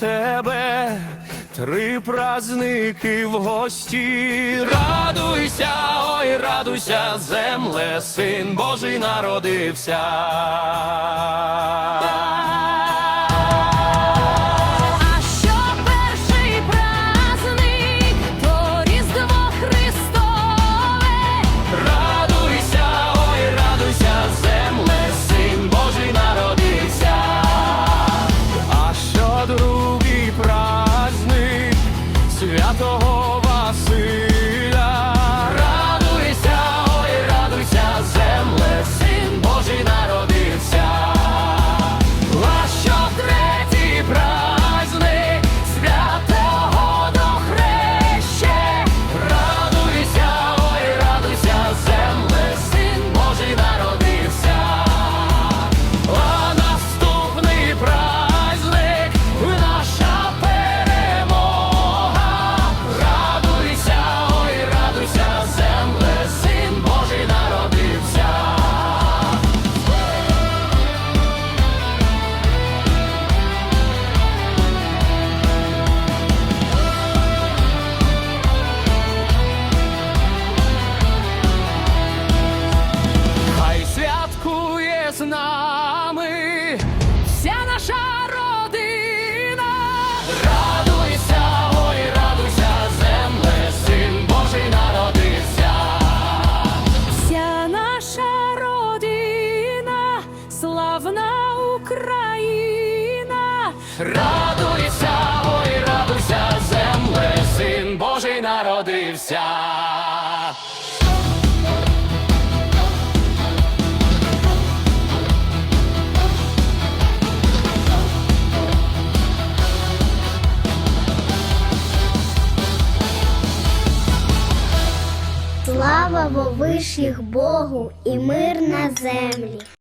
тебе три праздники в гості. Радуйся, ой, радуйся, земле, син Божий народився. святого Василя. Радуйся, ой, радуйся, земле, син Божий народився. Слава вовишніх Богу і мир на землі.